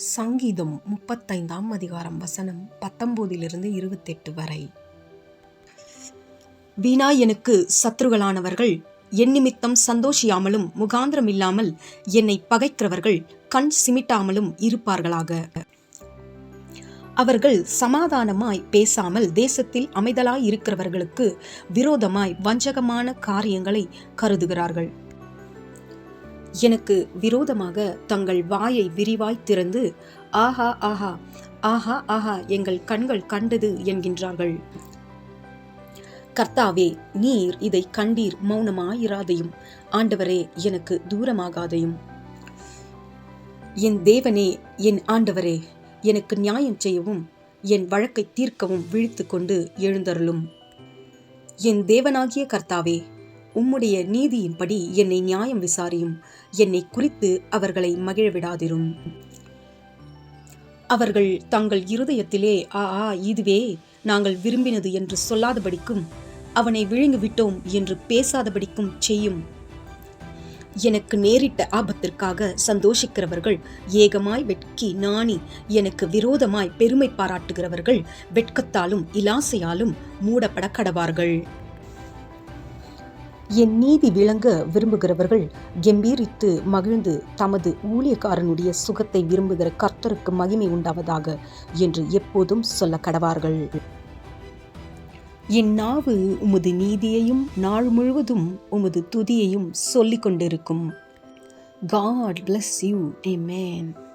சங்கீதம் முப்பத்தைந்தாம் அதிகாரம் வசனம் பத்தொம்போதிலிருந்து இருபத்தெட்டு வரை. வீணா எனக்கு சத்ருகளானவர்கள் என் நிமித்தம் சந்தோஷியாமலும் முகாந்திரம் இல்லாமல் என்னை பகைக்கிறவர்கள் கண் சிமிட்டாமலும் இருப்பார்களாக. அவர்கள் சமாதானமாய் பேசாமல் தேசத்தில் அமைதலாய் இருக்கிறவர்களுக்கு விரோதமாய் வஞ்சகமான காரியங்களை கருதுகிறார்கள். எனக்கு விரோதமாக தங்கள் வாயை விரிவாய் திறந்து ஆஹா ஆஹா ஆஹா ஆஹா எங்கள் கண்கள் கண்டது என்கின்றார்கள். கர்த்தாவே நீர் இதை கண்டீர் மௌனமாயிராதையும் ஆண்டவரே எனக்கு தூரமாகாதையும். என் தேவனே என் ஆண்டவரே எனக்கு நியாயம் செய்யவும் என் வழக்கை தீர்க்கவும் விழித்து கொண்டு எழுந்தருளும். என் தேவனாகிய கர்த்தாவே உம்முடைய நீதியின்படி என்னை நியாயம் விசாரியும். என்னை குறித்து அவர்களை மகிழவிடாதிரும். அவர்கள் தங்கள் இருதயத்திலே ஆ ஆ இதுவே நாங்கள் விரும்பினது என்று சொல்லாதபடிக்கும் அவனை விழுங்கிவிட்டோம் என்று பேசாதபடிக்கும் செய்யும். எனக்கு நேரிட்ட ஆபத்திற்காக சந்தோஷிக்கிறவர்கள் ஏகமாய் வெட்கி நாணி எனக்கு விரோதமாய் பெருமை பாராட்டுகிறவர்கள் வெட்கத்தாலும் இலாசையாலும் மூடப்பட கடவார்கள். என் நீதி விளங்க விரும்புகிறவர்கள் கெம்பீரித்து மகிழ்ந்து தமது ஊழியக்காரனுடைய சுகத்தை விரும்புகிற கர்த்தருக்கு மகிமை உண்டாவதாக என்று எப்போதும் சொல்ல கடவார்கள். என் நாவு உமது நீதியையும் நாள் முழுவதும் உமது துதியையும் சொல்லிக் கொண்டிருக்கும் காட் பிளஸ் யூ amen.